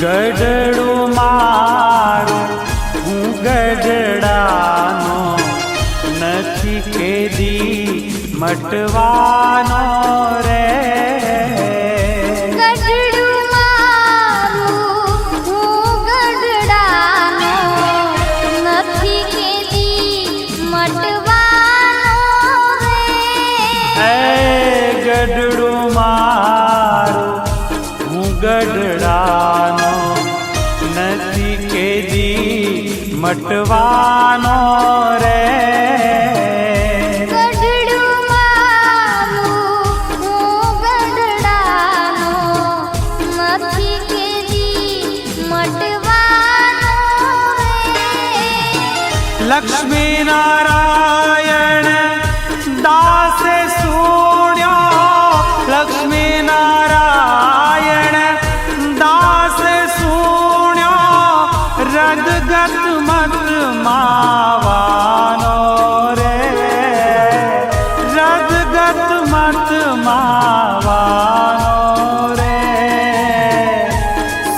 ગઢડું મારું હું ગઢડાનો નથી કેદી મટવાનો રે. ગઢડું ગઢડાનો નથી કેજી મટવાનો રે. લક્ષ્મી નારાયણ જગત મત માવાનો રે. જગત મત માવાનો રે.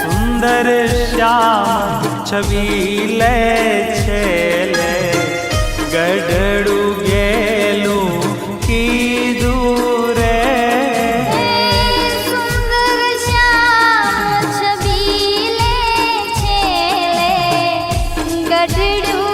સુંદર શ્યામ છબી લે છે લે. ગઢ ગઢડું